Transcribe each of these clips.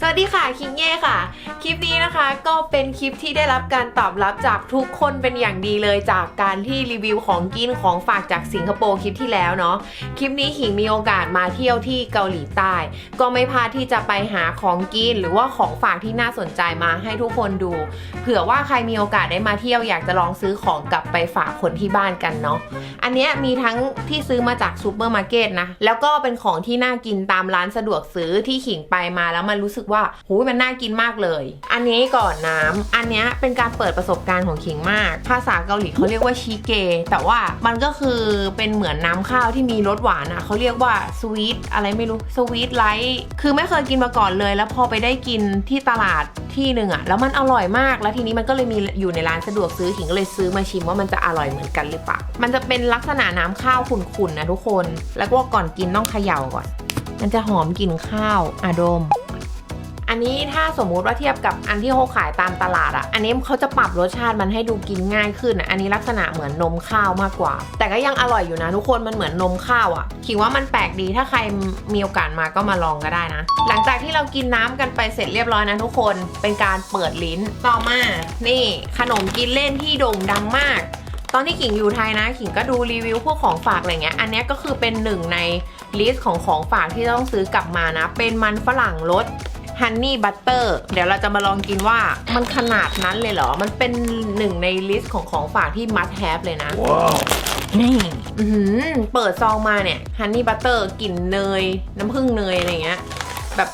สวัสดีค่ะคิงเย่ค่ะ คลิปนี้นะคะก็เป็นคลิปที่ได้รับการตอบรับจากทุกคนเป็นอย่างดีเลยจากการที่รีวิวของกินของฝากจากสิงคโปร์คลิปที่แล้วเนาะคลิปนี้หิงมีโอกาสมาเที่ยวที่เกาหลีใต้ ก็ไม่พลาดที่จะไปหาของกินหรือว่าของฝากที่น่าสนใจมาให้ทุกคนดู เผื่อว่าใครมีโอกาสได้มาเที่ยวอยากจะลองซื้อของกลับไปฝากคนที่บ้านกันเนาะอันเนี้ยมีทั้งที่ซื้อมาจากซูเปอร์มาร์เก็ตนะแล้วก็เป็นของที่น่ากินตามร้านสะดวกซื้อที่ขิงไปมาแล้วมันรู้สึกว่าหูยมันน่ากินมากเลย อันนี้ก่อนน้ำอันนี้เป็นการเปิดประสบการณ์ของขิงมาก ภาษาเกาหลีเขาเรียกว่าชีเก แต่ว่ามันก็คือเป็นเหมือนน้ำข้าวที่มีรสหวานอะเขาเรียกว่าสวีทอะไรไม่รู้สวีทไลท์คือไม่เคยกินมาก่อนเลย แล้วพอไปได้กินที่ตลาดที่หนึ่งอะแล้วมันอร่อยมากแล้วทีนี้มันก็เลยมีอยู่ในร้านสะดวกซื้อขิงก็เลยซื้อมาชิมว่ามันจะอร่อยเหมือนกันหรือเปล่ามันจะเป็นลักษณะน้ำข้าวขุ่นๆนะทุกคน แล้วก็ก่อนกินต้องเขย่าก่อน มันจะหอมกลิ่นข้าวอะดม อันนี้ถ้าสมมุติว่าเทียบกับอันที่เขาขายตามตลาดอะอันนี้เขาจะปรับรสชาติมันให้ดูกินง่ายขึ้นอะอันนี้ลักษณะเหมือนนมข้าวมากกว่า แต่ก็ยังอร่อยอยู่นะทุกคน มันเหมือนนมข้าวอะคิดว่ามันแปลกดี ถ้าใครมีโอกาสมาก็มาลองก็ได้นะ หลังจากที่เรากินน้ำกันไปเสร็จเรียบร้อยนะทุกคน เป็นการเปิดลิ้น ต่อมา นี่ ขนมกินเล่นที่โด่งดังมากตอนที่ขิงอยู่ไทยนะขิงก็ดูรีวิวพวกของฝากอะไรเงี้ย อันนี้ก็คือเป็นหนึ่งในลิสต์ของของฝากที่ต้องซื้อกลับมานะ เป็นมันฝรั่งรส ฮันนี่บัตเตอร์เดี๋ยวเราจะมาลองกินว่ามันขนาดนั้นเลยเหรอ มันเป็นหนึ่งในลิสต์ของของฝากที่มัดแฮปเลยนะนี่อื้อหือเปิดซองมาเนี่ยฮันนี่บัตเตอร์กลิ่นเนย น้ำผึ้งเนยอะไรเงี้ย แบบ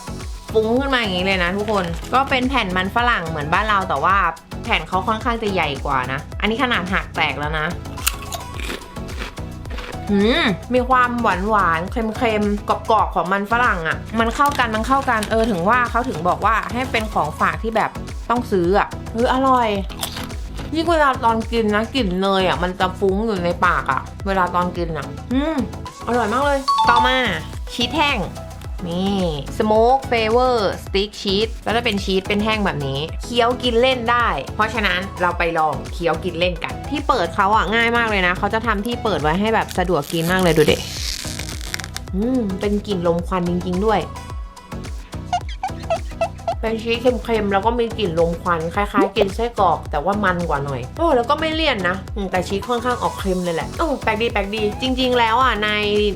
ฟุ้งขึ้นมาอย่างนี้เลยนะทุกคนก็เป็นแผ่นมันฝรั่งเหมือนบ้านเราแต่ว่าแผ่นเขาค่อนข้างจะใหญ่กว่านะ อันนี้ขนาดหักแตกแล้วนะหื มีความหวานหวานเค็มๆกรอบๆของมันฝรั่งอะ่ะ มันเข้ากันมันเข้ากันเออถึงว่าเขาถึงบอกว่าให้เป็นของฝากที่แบบต้องซื้ออะ่ะเอออร่อยยิ่งเวลาตอนกินนะกลิ่นเนยอะมันจะฟุ้งอยู่ในปากอะ เวลาตอนกินอะ อืมอร่อยมากเลย ต่อมาชีสแห้ง นี่ smoke flavor stick cheese แล้วจะเป็นชีสเป็นแห้งแบบนี้เคี้ยวกินเล่นได้ เพราะฉะนั้นเราไปลองเคี้ยวกินเล่นกัน ที่เปิดเขาอะง่ายมากเลยนะเขาจะทำที่เปิดไว้ให้แบบสะดวกกินมากเลยดูเด็อืมเป็นกลิ่นลมควันจริง ๆ ด้วย เป็นชีสเค็มๆแล้วก็มีกลิ่นลมควันคล้ายๆกินไส้กรอก แต่ว่ามันกว่าหน่อยโอ้แล้วก็ไม่เลี่ยนนะแต่ชีสค่อนข้างออกเค็มเลยแหละโอ้แปลกดีแปลกดี จริง ๆ แล้วอะใน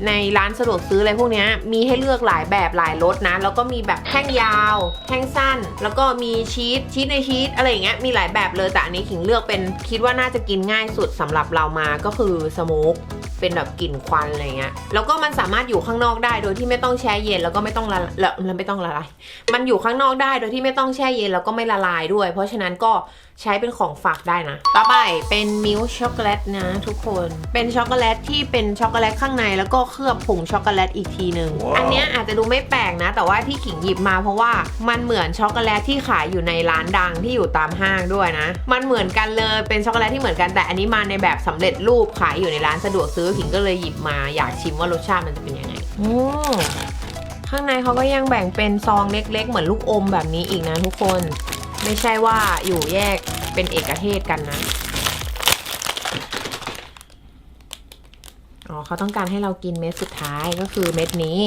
ในร้านสะดวกซื้ออะไรพวกเนี้ยมีให้เลือกหลายแบบหลายรสนะ แล้วก็มีแบบแท่งยาวแท่งสั้น แล้วก็มีชีสชีสในชีสอะไรอย่างเงี้ยมีหลายแบบเลยแต่อันนี้ขิงเลือกเป็นคิดว่าน่าจะกินง่ายสุดสำหรับเรามาก็คือสโมก เป็นแบบกลิ่นควันอะไรเงี้ยแล้วก็มันสามารถอยู่ข้างนอกได้โดยที่ไม่ต้องแช่เย็นแล้วก็ไม่ต้องละละละไม่ต้องละลายมันอยู่ข้างนอกได้โดยที่ไม่ต้องแช่เย็นแล้วก็ไม่ละลายด้วย เพราะฉะนั้นก็ใช้เป็นของฝากได้นะ ต่อไปเป็นมิลช็อกโกแลตนะทุกคน เป็นช็อกโกแลตที่เป็นช็อกโกแลตข้างในแล้วก็เคลือบผงช็อกโกแลตอีกทีหนึ่งว้าวอันเนี้ยอาจจะดูไม่แปลกนะ แต่ว่าที่ขิงหยิบมาเพราะว่ามันเหมือนช็อกโกแลตที่ขายอยู่ในร้านดังที่อยู่ตามห้างด้วยนะ มันเหมือนกันเลย เป็นช็อกโกแลตที่เหมือนกันแต่อันนี้มาในแบบสำเร็จรูปขายอยู่ในร้านสะดวกซื้อขิงก็เลยหยิบมาอยากชิมว่ารสชาติมันจะเป็นยังไงอ้ข้างในเขาก็ยังแบ่งเป็นซองเล็ก ๆ เหมือนลูกอมแบบนี้อีกนะทุกคน ไม่ใช่ว่าอยู่แยกเป็นเอกเทศกันนะอ๋อเขาต้องการให้เรากินเม็ดสุดท้ายก็คือเม็ดนี้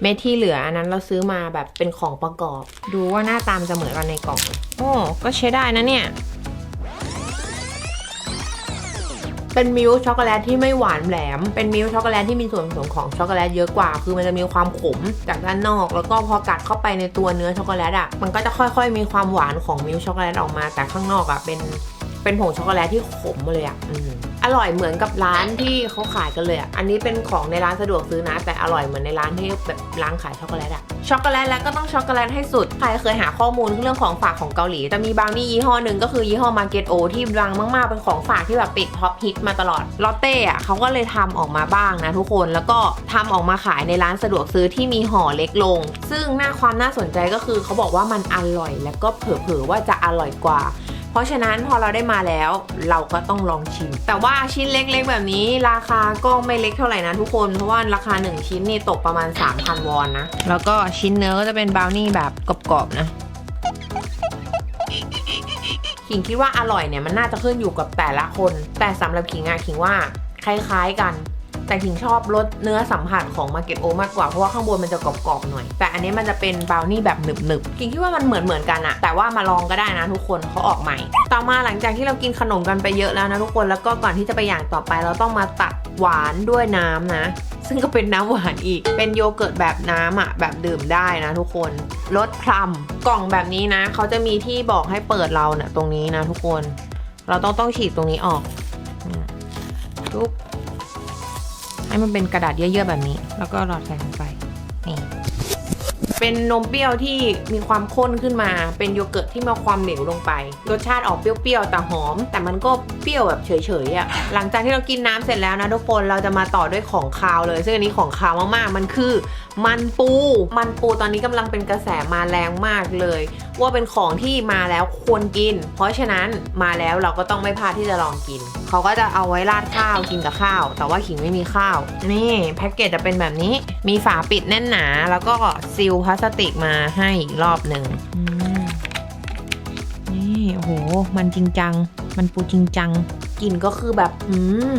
เม็ดที่เหลืออันนั้นเราซื้อมาแบบเป็นของประกอบ ดูว่าหน้าตามจะเหมือนกันในกล่องโอ้ก็ใช้ได้นะเนี่ย เป็นมิลช็อกโกแลตที่ไม่หวานแหลม เป็นมิลช็อกโกแลตที่มีส่วนผสมของช็อกโกแลตเยอะกว่า คือมันจะมีความขมจากด้านนอก แล้วก็พอกัดเข้าไปในตัวเนื้อช็อกโกแลตอะ มันก็จะค่อยๆ มีความหวานของมิลช็อกโกแลตออกมา แต่ข้างนอกอะเป็นเป็นผงช็อกโกแลตที่ขมเลยอะ อร่อยเหมือนกับร้านที่เขาขายกันเลยอะ อันนี้เป็นของในร้านสะดวกซื้อนะ แต่อร่อยเหมือนในร้านที่แบบร้านขายช็อกโกแลตอะ ช็อกโกแลตแล้วก็ต้องช็อกโกแลตให้สุด ใครเคยหาข้อมูลเรื่องของฝากของเกาหลีจะมีบางนี่ยี่ห้อหนึ่งก็คือยี่ห้อมาเก็ตโอที่ดังมากๆ เป็นของฝากที่แบบติดท็อปฮิตมาตลอด ลอตเต้อะเขาก็เลยทำออกมาบ้างนะทุกคน แล้วก็ทำออกมาขายในร้านสะดวกซื้อที่มีห่อเล็กลง ซึ่งหน้าความน่าสนใจก็คือเขาบอกว่ามันอร่อยแล้วก็เผลอๆว่าจะอร่อยกว่า เพราะฉะนั้นพอเราได้มาแล้วเราก็ต้องลองชิม แต่ว่าชิ้นเล็กๆ แบบนี้ราคาก็ไม่เล็กเท่าไหร่นะทุกคน เพราะว่าราคา 1 ชิ้นนี่ตกประมาณ 3,000 วอนนะ แล้วก็ชิ้นเนื้อก็จะเป็นบราวนี่แบบกรอบๆนะขิงคิดว่าอร่อยเนี่ยมันน่าจะขึ้นอยู่กับแต่ละคน แต่สำหรับขิงอะขิงว่าคล้ายๆกัน แต่ขิงชอบรสเนื้อสัมผัสของมาเก็ตโอมากกว่า เพราะว่าข้างบนมันจะกรอบๆหน่อย แต่อันนี้มันจะเป็นบราวนี่แบบหนึบๆขิงคิดว่ามันเหมือนเหมือนๆกันอะแต่ว่ามาลองก็ได้นะทุกคนเขาออกใหม่ ต่อมาหลังจากที่เรากินขนมกันไปเยอะแล้วนะทุกคนแล้วก็ก่อนที่จะไปอย่างต่อไป เราต้องมาตัดหวานด้วยน้ำนะ ซึ่งก็เป็นน้ำหวานอีก เป็นโยเกิร์ตแบบน้ำอะแบบดื่มได้นะทุกคนรสพลัมกล่องแบบนี้นะเขาจะมีที่บอกให้เปิดเราเนี่ยตรงนี้นะทุกคน เราต้องต้องฉีกตรงนี้ออกเนี่ยปุ๊บ ให้มันเป็นกระดาษเยอะๆแบบนี้ แล้วก็หลอดใส่ลงไปนี่ เป็นนมเปรี้ยวที่มีความข้นขึ้นมา เป็นโยเกิร์ตที่มีความเหลวลงไป รสชาติออกเปรี้ยวๆแต่หอม แต่มันก็เปรี้ยวแบบเฉยๆอะ่ะ หลังจากที่เรากินน้ำเสร็จแล้วนะทุกคน เราจะมาต่อด้วยของคาวเลย ซึ่งอันนี้ของคาวมากๆ มันคือมันปู มันปูตอนนี้กำลังเป็นกระแสมาแรงมากเลย ว่าเป็นของที่มาแล้วควรกิน เพราะฉะนั้นมาแล้วเราก็ต้องไม่พลาดที่จะลองกิน เขาก็จะเอาไว้ราดข้าวกินกับข้าว แต่ว่าขิงไม่มีข้าว นี่แพ็กเกจจะเป็นแบบนี้ มีฝาปิดแน่นหนา แล้วก็ซีลพลาสติกมาให้อีกรอบหนึ่งอืมนี่โอ้โห มันจริงจัง มันปูจริงจังกลิ่นก็คือแบบอืม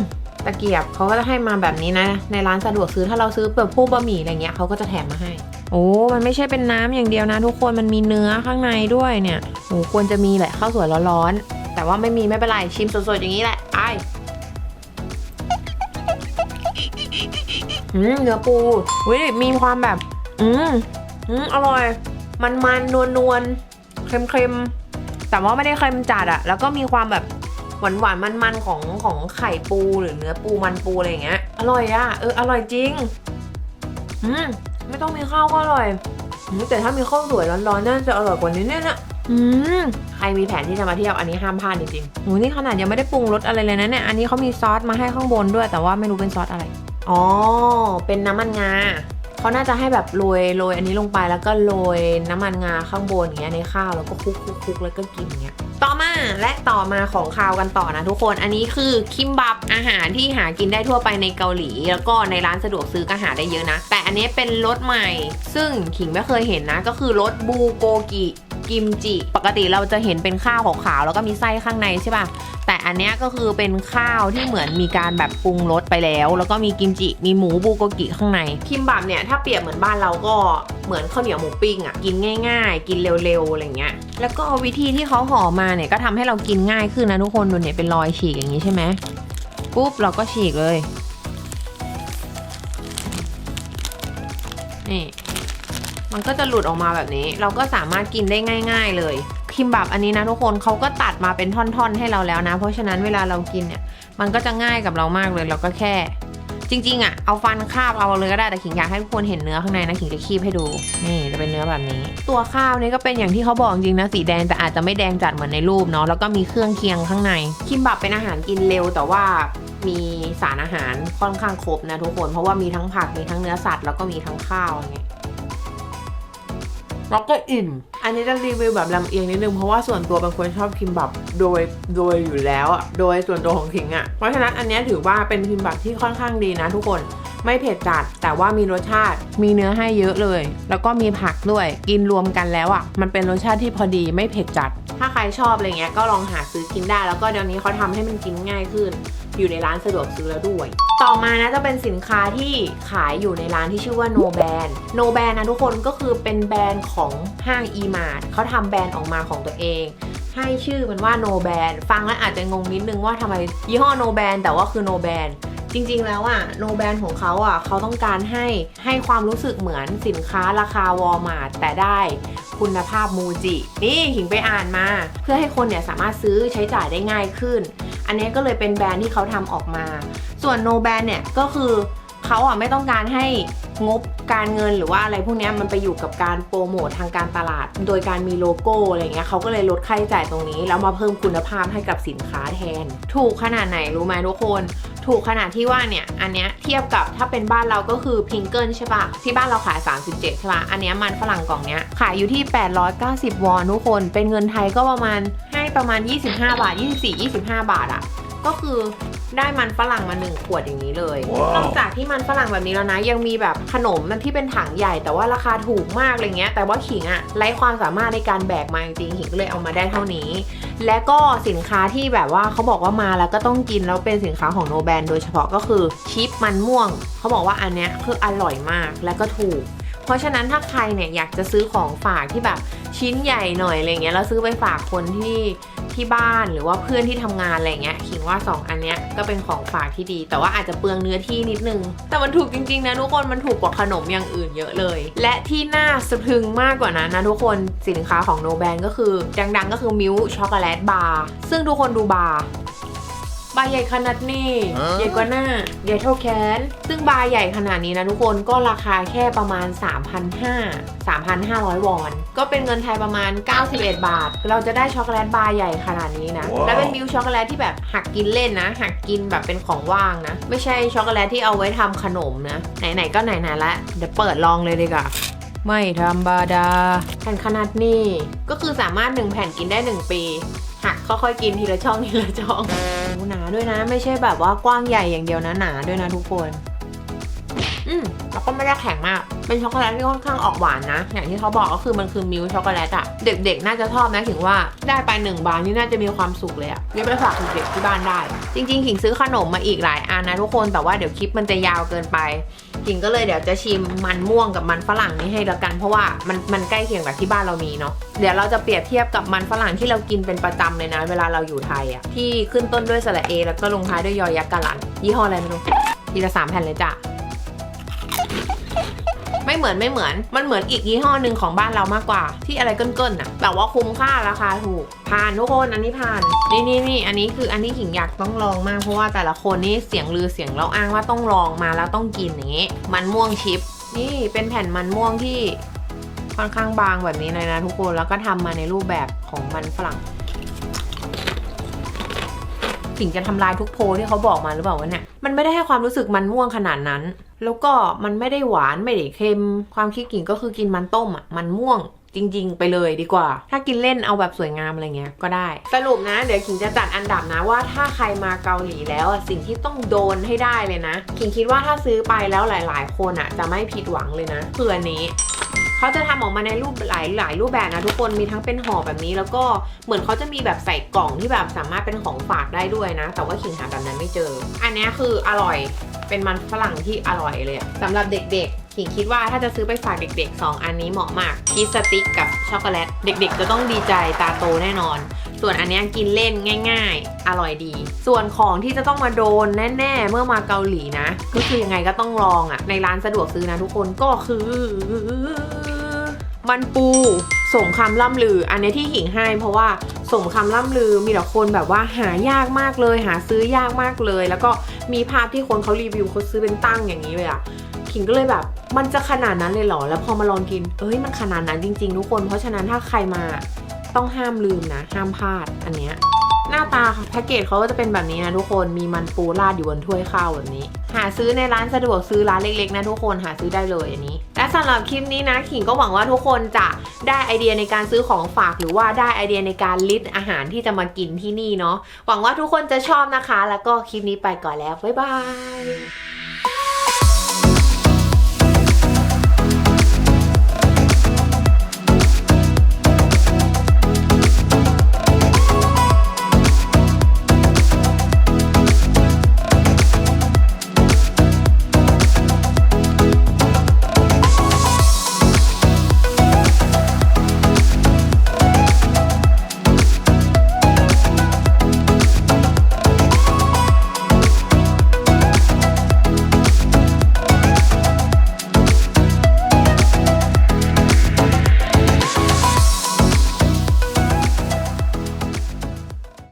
ตะเกียบเขาก็จะให้มาแบบนี้นะ ในร้านสะดวกซื้อถ้าเราซื้อแบบพวกบะหมี่อะไรเงี้ยเขาก็จะแถมมาให้ โอ้ มันไม่ใช่เป็นน้ำอย่างเดียวนะ ทุกคนมันมีเนื้อข้างในด้วยเนี่ยโอ้ควรจะมีแหละข้าวสวยร้อนๆแต่ว่าไม่มีไม่เป็นไรชิมสดๆอย่างนี้แหละไออืมเนื้อปูวิมีความแบบ อืม อืมอร่อย มันมันนวลนวลเค็มเค็มแต่ว่าไม่ได้เค็มจัดอะแล้วก็มีความแบบหวานหวานมันมันของของไข่ปูหรือเนื้อปูมันปูอะไรอย่างเงี้ย อร่อยอะเอออร่อยจริง อืมไม่ต้องมีข้าวก็อร่อยแต่ถ้ามีข้าวสวยร้อนๆน่าจะอร่อยกว่านี้เนี่ยนะอืมใครมีแผนที่จะมาเที่ยวอันนี้ห้ามพลาดจริงๆโหนี่ขนาดยังไม่ได้ปรุงรสอะไรเลยนะเนี่ย อันนี้เขามีซอสมาให้ข้างบนด้วย แต่ว่าไม่รู้เป็นซอสอะไร อ๋อ เป็นน้ำมันงา เขาน่าจะให้แบบโรยโรยอันนี้ลงไปแล้วก็โรยน้ำมันงาข้างบนอย่างเงี้ยในข้าวแล้วก็คลุกคลุกคลุกแล้วก็กินอย่างเงี้ยต่อมาและต่อมาของคาวกันต่อนะทุกคนอันนี้คือคิมบับอาหารที่หากินได้ทั่วไปในเกาหลี แล้วก็ในร้านสะดวกซื้อก็หาได้เยอะนะ แต่อันนี้เป็นรสใหม่ ซึ่งขิงไม่เคยเห็นนะ ก็คือรสบูโกกิ กิมจิ ปกติเราจะเห็นเป็นข้าวขาวๆแล้วก็มีไส้ข้างในใช่ป่ะ แต่อันนี้ก็คือเป็นข้าวที่เหมือนมีการแบบปรุงรสไปแล้ว แล้วก็มีกิมจิ มีหมูบูโกกิข้างใน คิมบับเนี่ยถ้าเปรียบเหมือนบ้านเราก็เหมือนข้าวเหนียวหมูปิ้งอะ่ะกินง่ายๆ กินเร็วๆอะไรเงี้ย แล้วก็วิธีที่เขาห่อมาเนี่ยก็ทำให้เรากินง่ายขึ้นนะทุกคนดูเนี่ยเป็นรอยฉีกอย่างนี้ใช่ไหมปุ๊บเราก็ฉีกเลยนี่ มันก็จะหลุดออกมาแบบนี้ เราก็สามารถกินได้ง่าย ๆ เลยคิมบับอันนี้นะทุกคนเขาก็ตัดมาเป็นท่อนๆ ให้เราแล้วนะ เพราะฉะนั้นเวลาเรากินเนี่ย มันก็จะง่ายกับเรามากเลย เราก็แค่ จริง ๆอะเอาฟันคาบเอาเลยก็ได้แต่ขิงอยากให้ทุกคนเห็นเนื้อข้างในนะขิงจะคีบให้ดู นี่จะเป็นเนื้อแบบนี้ ตัวข้าวนี่ก็เป็นอย่างที่เขาบอกจริงนะสีแดงแต่อาจจะไม่แดงจัดเหมือนในรูปเนาะแล้วก็มีเครื่องเคียงข้างในคิมบับเป็นอาหารกินเร็วแต่ว่ามีสารอาหารค่อนข้างครบนะทุกคนเพราะว่ามีทั้งผักมีทั้งเนื้อสัตว์แล้วก็มีทั้งข้าวอย่างเงี้ย แล้วก็อิ่ม อันนี้จะรีวิวแบบลำเอียงนิดนึง เพราะว่าส่วนตัวเป็นคนชอบคิมบับโดยโดยอยู่แล้วอะโดยส่วนตัวของทิงอะ เพราะฉะนั้นอันนี้ถือว่าเป็นคิมบับที่ค่อนข้างดีนะทุกคนไม่เผ็ดจัด แต่ว่ามีรสชาติมีเนื้อให้เยอะเลย แล้วก็มีผักด้วย กินรวมกันแล้วอะ มันเป็นรสชาติที่พอดีไม่เผ็ดจัด ถ้าใครชอบอะไรเงี้ยก็ลองหาซื้อกินได้ แล้วก็เดี๋ยวนี้เขาทำให้มันกินง่ายขึ้น อยู่ในร้านสะดวกซื้อแล้วด้วย ต่อมานะจะเป็นสินค้าที่ขายอยู่ในร้านที่ชื่อว่า No Brand No Brand นะทุกคนก็คือเป็นแบรนด์ของห้าง E-Mart เขาทำแบรนด์ออกมาของตัวเองให้ชื่อมันว่า No Brand ฟังแล้วอาจจะงงนิดนึงว่าทำไมยี่ห้อ No Brand แต่ว่าคือ No Brand จริงๆแล้วอะโนแบรนด์ของเขาอะเขาต้องการให้ให้ความรู้สึกเหมือนสินค้าราคาวอลมาร์แต่ได้ คุณภาพมูจิ นี่หิงไปอ่านมา เพื่อให้คนเนี่ยสามารถซื้อใช้จ่ายได้ง่ายขึ้น อันนี้ก็เลยเป็นแบรนด์ที่เขาทำออกมา ส่วนโนแบรนด์เนี่ยก็คือเขาอะไม่ต้องการให้งบการเงินหรือว่าอะไรพวกนี้มันไปอยู่กับการโปรโมททางการตลาด โดยการมีโลโก้อะไรเงี้ยเขาก็เลยลดค่าใช้จ่ายตรงนี้ แล้วมาเพิ่มคุณภาพให้กับสินค้าแทน ถูกขนาดไหนรู้ไหมทุกคน ถูกขนาดที่ว่าเนี่ย อันเนี้ยเทียบกับถ้าเป็นบ้านเราก็คือพิงเกิลใช่ปะที่บ้านเราขาย 37 ใช่ปะอันเนี้ยมันฝรั่งกล่องเนี้ยขายอยู่ที่ 890 วอนทุกคน เป็นเงินไทยก็ประมาณให้ประมาณ 25 บาท 24 25 บาทอะ ก็คือได้มันฝรั่งมาหนึ่งขวดอย่างนี้เลยว้าวนอกจากที่มันฝรั่งแบบนี้แล้วนะ ยังมีแบบขนมมันที่เป็นถังใหญ่แต่ว่าราคาถูกมากอะไรเงี้ย แต่ว่าขิงอะไร้ความสามารถในการแบกมาจริงๆขิงก็เลยเอามาได้เท่านี้ และก็สินค้าที่แบบว่าเขาบอกว่ามาแล้วก็ต้องกินแล้วเป็นสินค้าของโนแบนโดยเฉพาะก็คือชิปมันม่วงเขาบอกว่าอันเนี้ยคืออร่อยมากและก็ถูก เพราะฉะนั้นถ้าใครเนี่ยอยากจะซื้อของฝากที่แบบชิ้นใหญ่หน่อยอะไรเงี้ยแล้วซื้อไปฝากคนที่ ที่บ้านหรือว่าเพื่อนที่ทำงานอะไรเงี้ยคิงว่า 2 อันเนี้ยก็เป็นของฝากที่ดี แต่ว่าอาจจะเปลืองเนื้อที่นิดนึง แต่มันถูกจริงๆนะทุกคนมันถูกกว่าขนมอย่างอื่นเยอะเลย และที่น่าสะพรึงมากกว่านั้นนะทุกคนสินค้าของโนแบนก็คือ ดังๆ ก็คือมิลช็อกโกแลตบาร์ซึ่งทุกคนดูบาร์ บาร์ใหญ่ขนาดนี้ฮะใหญ่กว่าหน้า ใหญ่เท่าแขน ซึ่งบาร์ใหญ่ขนาดนี้นะทุกคนก็ราคาแค่ประมาณ 3,500 3,500 วอน ก็เป็นเงินไทยประมาณ 91 บาท เราจะได้ช็อกโกแลตบาร์ใหญ่ขนาดนี้นะว้าวและเป็นมิลช็อกโกแลตที่แบบหักกินเล่นนะ หักกินแบบเป็นของว่างนะ ไม่ใช่ช็อกโกแลตที่เอาไว้ทำขนมนะ ไหนๆก็ไหนๆละ เดี๋ยวเปิดลองเลยดีกว่า ไม่ธรรมดาแผ่นขนาดนี้ ก็คือสามารถ 1 แผ่นกินได้ 1 ปี หักค่อยๆกินทีละช่องทีละช่องโอ้หนาด้วยนะ ไม่ใช่แบบว่ากว้างใหญ่อย่างเดียวนะหนาด้วยนะทุกคน อืม แล้วก็ไม่ได้แข็งมาก เป็นช็อกโกแลตที่ค่อนข้างออกหวานนะ อย่างที่เขาบอกก็คือมันคือมิลช็อกโกแลตอะเด็กๆ น่าจะชอบนะถึงว่าได้ไปหนึ่งบาทนี่น่าจะมีความสุขเลยอะนี่ไปฝากเด็กๆที่บ้านได้ จริงๆขิงซื้อขนมมาอีกหลายอันนะทุกคนแต่ว่าเดี๋ยวคลิปมันจะยาวเกินไปขิงก็เลยเดี๋ยวจะชิมมันม่วงกับมันฝรั่งนี้ให้ล้วกัน เพราะว่ามันมันใกล้เคียงกับที่บ้านเรามีเนาะเดี๋ยวเราจะเปรียบเทียบกับมันฝรั่งที่เรากินเป็นประจำเลยนะ เวลาเราอยู่ไทยอะที่ขึ้นต้นด้วยสระเอ แล้วก็ลงท้ายด้วยยอยักษ์กะลันยี่ห้ออะไรไม่รู้ทีละสามแผ่นเลยจ้ะ ไม่เหมือนไม่เหมือน มันเหมือนอีกยี่ห้อหนึ่งของบ้านเรามากกว่า ที่อะไรเกินๆน่ะแต่ว่าคุ้มค่าราคาถูกผ่านทุกคนอันนี้ผ่าน นี่นี่นี่อันนี้คืออันที่ขิงอยากต้องลองมากเพราะว่าแต่ละคนนี่เสียงลือเสียงเราอ้างว่าต้องลองมาแล้วต้องกินอย่างงี้ มันม่วงชิป นี่เป็นแผ่นมันม่วงที่ค่อนข้างบางแบบนี้เลยนะทุกคนแล้วก็ทำมาในรูปแบบของมันฝรั่ง ถึงจะทำลายทุกโพที่เขาบอกมาหรือเปล่าวะเนี่ย มันไม่ได้ให้ความรู้สึกมันม่วงขนาดนั้น แล้วก็มันไม่ได้หวานไม่ได้เค็ม ความคิดกิ่งก็คือกินมันต้มอะ มันม่วงจริง ๆ ไปเลยดีกว่า ถ้ากินเล่นเอาแบบสวยงามอะไรเงี้ยก็ได้ สรุปนะ เดี๋ยวขิงจะจัดอันดับนะว่าถ้าใครมาเกาหลีแล้วสิ่งที่ต้องโดนให้ได้เลยนะ ขิงคิดว่าถ้าซื้อไปแล้วหลาย ๆ คนอะจะไม่ผิดหวังเลยนะคืออันนี้ เขาจะทำออกมาในรูปหลายหลายรูปแบบนะทุกคนมีทั้งเป็นห่อแบบนี้ แล้วก็เหมือนเขาจะมีแบบใส่กล่องที่แบบสามารถเป็นของฝากได้ด้วยนะ แต่ว่าขิงหาแบบนั้นไม่เจอ อันนี้คืออร่อยเป็นมันฝรั่งที่อร่อยเลยอะสำหรับเด็กๆ ขิงคิดว่าถ้าจะซื้อไปฝากเด็ก ๆ 2 อันนี้เหมาะมากชีสสติ๊กกับช็อกโกแลต เด็ก ๆ จะต้องดีใจตาโตแน่นอน ส่วนอันนี้กินเล่นง่าย ๆ อร่อยดี ส่วนของที่จะต้องมาโดนแน่ๆ เมื่อมาเกาหลีนะ ก็คือยังไงก็ต้องลองอะ่ะ ในร้านสะดวกซื้อนะทุกคนก็คือ มันปูสมคำล่ำลือ อันนี้ที่หิงให้ เพราะว่าสมคำล่ำลือมีแต่คนแบบว่าหายากมากเลย หาซื้อยากมากเลย แล้วก็มีภาพที่คนเขารีวิวเขาซื้อเป็นตั้งอย่างนี้เลยอะ ขิงก็เลยแบบ มันจะขนาดนั้นเลยเหรอ แล้วพอมาลองกิน เอ้ยมันขนาดนั้นจริงๆทุกคน เพราะฉะนั้นถ้าใครมาต้องห้ามลืมนะ ห้ามพลาดอันเนี้ยหน้าตาแพ็กเกจเขาก็จะเป็นแบบนี้นะทุกคนมีมันปูราดอยู่บนถ้วยข้าวแบบนี้ หาซื้อในร้านสะดวกซื้อร้านเล็กๆนะทุกคนหาซื้อได้เลยอันนี้ และสำหรับคลิปนี้นะขิงก็หวังว่าทุกคนจะได้ไอเดียในการซื้อของฝากหรือว่าได้ไอเดียในการลิสต์อาหารที่จะมากินที่นี่เนาะหวังว่าทุกคนจะชอบนะคะ แล้วก็คลิปนี้ไปก่อนแล้วบ๊ายบาย